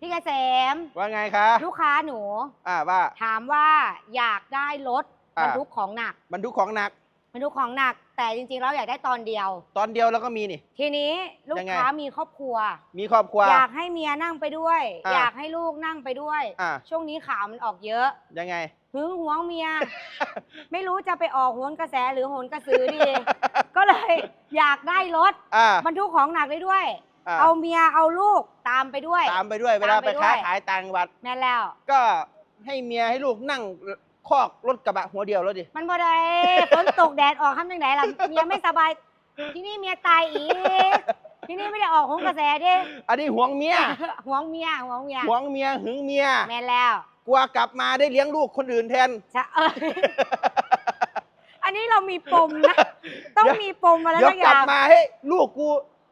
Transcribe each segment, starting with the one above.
พี่เกษมว่าไงคะลูกค้าหนู อ่าว่าถามว่าอยากได้รถอ่าบรรทุกของหนักบรรทุกของหนักบรรทุกของหนัก แต่จริงๆแล้วอยากได้ตอนเดียว ตอนเดียวแล้วก็มีนี่ ทีนี้ลูกยังไงค้ามีครอบครัว มีครอบครัว อยากให้เมียนั่งไปด้วยอ่าอยากให้ลูกนั่งไปด้วยอ่าช่วงนี้ข่าวมันออกเยอะ ยังไงหึงหวงเมีย ไม่รู้จะไปออกโหนกระแสหรือโหนกระสือดี ก็เลยอยากได้รถอ่าบรรทุกของหนักได้ด้วย อ่า เอาเมียเอาลูกตามไปด้วย ตามไปด้วยเวลาตามไปไปด้วย ค้าขายต่างจังหวัด แม่นแล้ว ก็ให้เมียให้ลูกนั่งคอกรถกระบะหัวเดียวแล้วดิ มันบ่ได้ฝนตกแดดออกทำยังไงล่ะเมียไม่สบาย ที่นี่เมียตายอีกที่นี่ไม่ได้ออกโหนกระแสเด้อันนี้ห่วงเมียหวงเมียหวงเมียห่วงเมียหึงเมีย แม่นแล้วกลัวกลับมาได้เลี้ยงลูกคนอื่นแทนจะเอออันนี้เรามีปมนะ ต้องมีปมอะไรเดี๋ยวสักอกลัย่าบงมาให้ลูกกู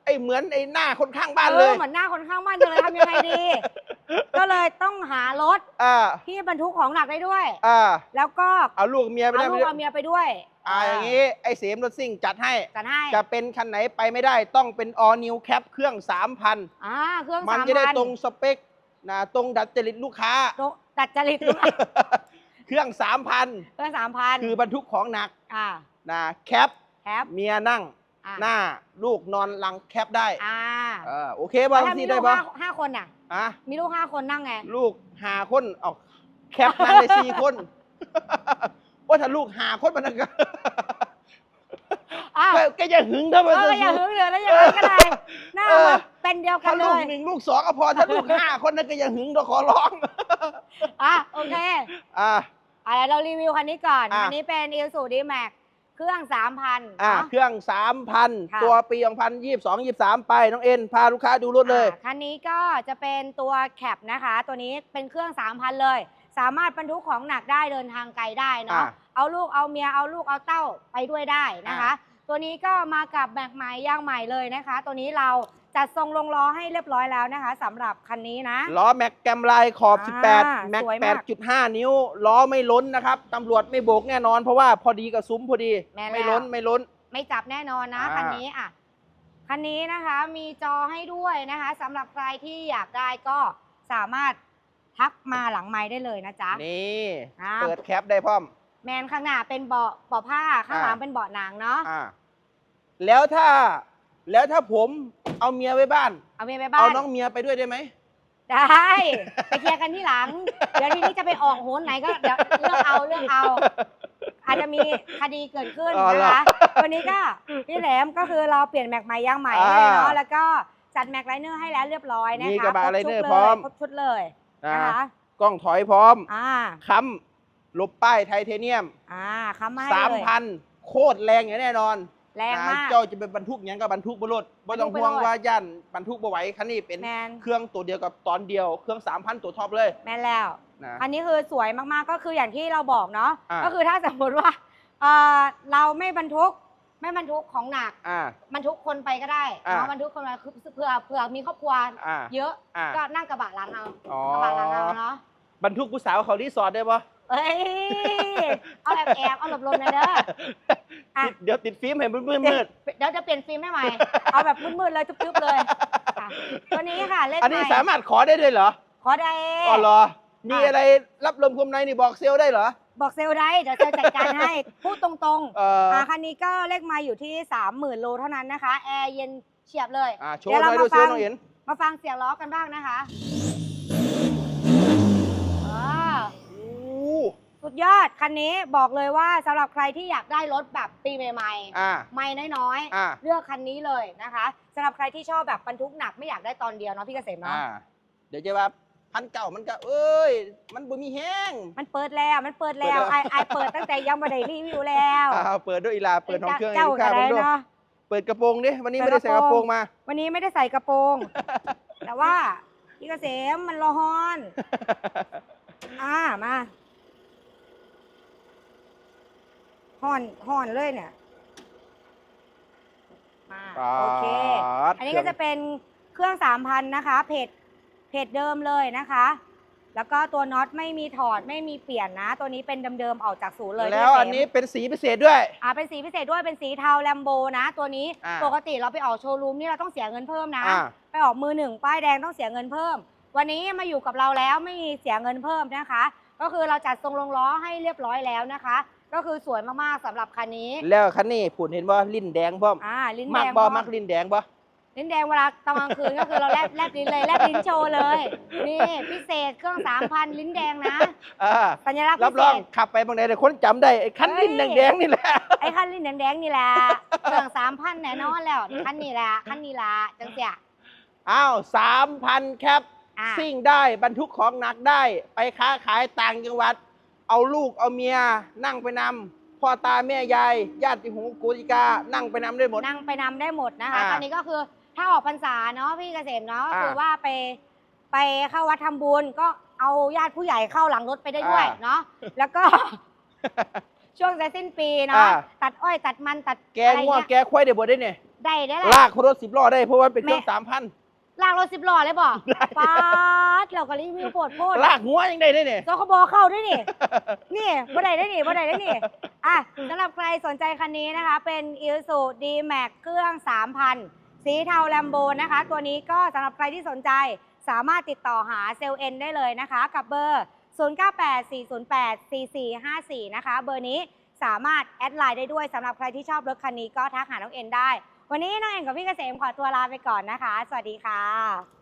ไอ้เหมือนไอ้หน้าคนข้างบ้านเอเลอยเหมือนหน้าคนข้างบ้านจังเลยทำยังไงดี ก็เลยต้องหารถอ่า ที่บรรทุกของหนักได้ด้วย อ่า แล้วก็เอาลูกเมียไปเอาได้ลูกเอาเมียไปด้วยอ่าอย่างนี้ ไอ้เสมรถซิ่งจัดให้ จัดให้จะเป็นคันไหนไปไม่ได้ต้องเป็น all new cap เครื่อง 3,000 อ่าเครื่องมันสามจะได้พันตรงสเปคนะตรงดัดจริตลูกค้า ตรงดัดจริตเครื่อง 3,000 เครื่องสามพันคือบรรทุกของหนักอ่านะแคป แคปเมียนั่ง อ่า หน้าลูกนอนหลังแคปได้อ่าเออโอเคป่ะแล้วถ้ามีที่ลูได้กป่ะห้าห้าคนน่ะ อะมีลูกห้าคนนั่งไง ลูกหาคนออกแคปนั่งได้สี่คนว่าถ้าลูกหาคนมันก็ อ้าว แกแกจะหึงเท่าไหเอร่ออย่าหึงเหลือแล้วอย่างนั้นก็ได้หน้าเออมาเป็นเดียวกัถ้านเลลูกย หนึ่งลูกสองก็พอถ้าลูกห้าคนนั้นก็อย่าหึงเราขอร้อง อะโอเคอะอะเดี๋ยวเรารีวิวคันนี้ก่อน อะ คันนี้เป็น i s u z u d m a x เครื่อง3,000อะเนาะเครื่องสามพันค่ะ ตัวปีสองพันยี่สิบสองยี่สิบสามไป น้องเอ็น พาลูกค้าดูรถเลยอะคันนี้ก็จะเป็นตัวแคปนะคะ ตัวนี้เป็นเครื่อง 3,000 เลย สามารถบรรทุกของหนักได้เดินทางไกลได้เนาะ อะเอาลูกเอาเมียเอาลูกเอาเต้าไปด้วยได้นะคะอะตัวนี้ก็มากับแม็กใหม่ย่างใหม่เลยนะคะ ตัวนี้เรา จัดทรงลงล้อให้เรียบร้อยแล้วนะคะสำหรับคันนี้นะ ล้อแม็กแกมไลน์ขอบ อ่า18 แม็ก สวยมาก 8.5 นิ้ว ล้อไม่ล้นนะครับตำรวจไม่โบกแน่นอนเพราะว่าพอดีกับซุ้มพอดี แม่นแล้ว ไม่ล้นไม่ล้น ไม่จับแน่นอนนะอ่า คันนี้อะคันนี้นะคะมีจอให้ด้วยนะคะสำหรับใครที่อยากได้ก็สามารถทักมาหลังไม้ได้เลยนะจ๊ะ นี่อ่า เปิดแคปได้พร้อม แมนข้างหน้าเป็นเบาะเบาะผ้าข้างหลังอ่า เป็นเบาะหนังเนาะ อ่าแล้วถ้าแล้วถ้าผม เอาเมียไว้บ้าน เอาเมียไปบ้าเอาน น้องเมียไปด้วยได้ไหม ได้ ไปเคลียร์กันที่หลัง เดี๋ยวทีนี้จะไปออกโหนไหนก็เดี๋ยวเลือกเอาเลือกเอา อาจจะมีคดีเกิดขึ้นอ๋อเหรอนะคะ วันนี้ก็พี่แหลมก็คือเราเปลี่ยนแม็กใหม่ย่างใหม่ให้เนาะอ่าแล้วก็จัดแม็กไลเนอร์ให้แล้วเรียบร้อยนะคะมีกระบะคชุดไลเนอร์ลยพร้อม ครบชุดเลยอ่านะคะกล้องถอยพร้อมอ่าค้ำลบป้ายไทเทเนียมอ่าคำมาให้สามเลยพันโคตรแรงอย่างแน่นอน แรงมากนะเจ้าจะเป็นบรรทุกหยังกับบรรทุกบรถบ่ต้องบรรทุกไปห่วงโลดว่าย่านบรรทุกบ่ไหวคันนี้เป็นแมน เครื่องตัวเดียวกับตอนเดียวเครื่องสามพันตัวท็อปเลยแมนแล้ว นะ อันนี้คือสวยมากๆ ก็คืออย่างที่เราบอกเนาะ อ่า ก็คือถ้าสมมติว่าเอ่อเราไม่บรรทุกไม่บรรทุกของหนักอ่า บรรทุกคนไปก็ได้อ่า เนาะบรรทุกคนไปคือเผื่อเผื่อมีครอบครัวอ่าเยอะอ่าก็นั่งกระบะหลังเอาอ๋อกระบะหลังเอาเนาะ บรรทุกผู้สาวเขารีสอร์ทได้ปะ เอ้ย เอาแอบแอบเอาหลบๆหนะเด้อ อะ ติดเดี๋ยวติดฟิล์มให้มืดมืดมืด เดี๋ยวจะเปลี่ยนฟิล์มให้ใหม่ เอาแบบมืดๆเลยทึบๆเลยค่ะตัวนี้ค่ะเลขอันนี้ใหม่สามารถขอได้ด้วยเหรอขอได้ อ๋อเหรอ มีอะอะไรรับลมคมในนี่บอกเซลลได้เหรอ บอกเซลลได้เดี๋ยวเซลลจัดการให้ พูดตรงๆเอ่ออ่าคันนี้ก็เลขไมาอยู่ที่ 30,000 โลเท่านั้นนะคะ แอร์เย็นเฉียบเลย อ่าโชเดี๋ว์ยวหน่เราอยดูมาเซลฟัลงน้องเห็น มาฟังเสียงล้อกันบ้างนะคะอ่า อู้ สุดยอดคันนี้บอกเลยว่าสำหรับใครที่อยากได้รถแบบปีใหม่อ่า ๆไม่น้อยอ่า ๆ เลือกคันนี้เลยนะคะสำหรับใครที่ชอบแบบบรรทุกหนักไม่อยากได้ตอนเดียวเนาะพี่เกษมอ่าเนาะเดี๋ยวจะว่าพันเก่ามันก็เอ้ย มันบ่มีแห้ง มันเปิดแล้วมันเปิดแล้วเปิดแล้ว ไอไอเปิดตั้งแต่ยังไม่ได้รีวิวแล้วอ่าเปิดด้วยอีลา เปิดของเครื่องให้เจ้าลูกก็ค้าได้ผมด้วยเนาะ เปิดกระโปรงดิ วันนี้เปิไม่ดได้ใส่กกระระโปโปรรงงมา วันนี้ไม่ได้ใส่กระโปรง แต่ว่าพี่เกษมมันร้อน อ่ามา ห่อนห่อนเลยเนี่ยมาโอเค อันนี้ก็จะเป็นเครื่องสามพันนะคะเพจเพจเดิมเลยนะคะ แล้วก็ตัวน็อตไม่มีถอดไม่มีเปลี่ยนนะ ตัวนี้เป็นเดิมๆออกจากศูนย์เลยแล้วพี่เกษมอันนี้เป็นสีพิเศษด้วยอ่าเป็นสีพิเศษด้วยเป็นสีเทาแลมโบนะ ตัวนี้อ่าปกติเราไปออกโชว์รูมนี่เราต้องเสียเงินเพิ่มนะอ่าไปออกมือหนึ่งป้ายแดงต้องเสียเงินเพิ่ม วันนี้มาอยู่กับเราแล้วไม่มีเสียเงินเพิ่มนะคะ ก็คือเราจัดทรงลงล้อให้เรียบร้อยแล้วนะคะ ก็คือสวยมากๆสำหรับคันนี้แล้วคันนี้ผุนเห็นบ่ลิ้นแดงพร้อมอ่าลิ้นมัแดกงบ่พร้อมักลิ้นแดงบ่ลิ้นแดงเวลาตอนกลางคืนก็คือเราแลบแลบลิ้นเลยแลบลิ้นโชว์เลยนี่พิเศษเครื่องสามพันลิ้นแดงนะอ่าสัญลักษณ์รัพิบเศรองษ ขับไปบางไหนแต่คนจำได้ไอ้คันเฮ้ยลิ้นแดงๆนี่แหละ ไอ้คันลิ้นแดงๆนี่แหละเครื่องสามพันแน่นอนแล้วคันนี้แหละคันนี้ละจังเสีย อ้าวสามพันแคป อ่าซิ่งได้บรรทุกของหนักได้ ไปค้าขายต่างจังหวัด เอาลูกเอาเมีย นั่งไปนำพ่อตาแม่ยายญาติหูกูติกา นั่งไปนำได้หมด นั่งไปนำได้หมดนะคะ อ่าตอนนี้ก็คือถ้าออกพรรษาเนาะพี่เกษมเนาะก็อ่าคือว่าไปไปเข้าวัดทำบุญก็เอาญาติผู้ใหญ่เข้าหลังรถไปได้ด้วยอ่า เนาะแล้วก็ ช่วงจะสิ้นปีเนาะอ่า ตัดอ้อยตัดมันตัดแกอะไรง่วงเงี้ยแกควายได้หมดได้เนี่ยได้ได้แหละลากรถสิบล้อได้เพราะว่าเป็นเครื่องแม่สามพัน ลากรถสิบล้อเลยบอกได้ป๊าดเราก็รีวิวโปรดโพดลากหัวยังได้ได้เนี่ย สคบเข้าด้วยนี่ นี่บ่ได้ได้นี่บ่ได้ได้นี่ อะสำหรับใครสนใจคันนี้นะคะ เป็น i s u d m a x เครื่อง 3,000 สีเทาแลมโบนะคะ ตัวนี้ก็สำหรับใครที่สนใจสามารถติดต่อหาเซลเอ็นได้เลยนะคะ กับเบอร์ 0984084454 นะคะ เบอร์นี้สามารถแอดไลน์ได้ด้วยสำหรับใครที่ชอบรถคันนี้ก็ทักหาน้องเอ็นได้ วันนี้น้องเอ็นกับพี่เกษมขอตัวลาไปก่อนนะคะ สวัสดีค่ะ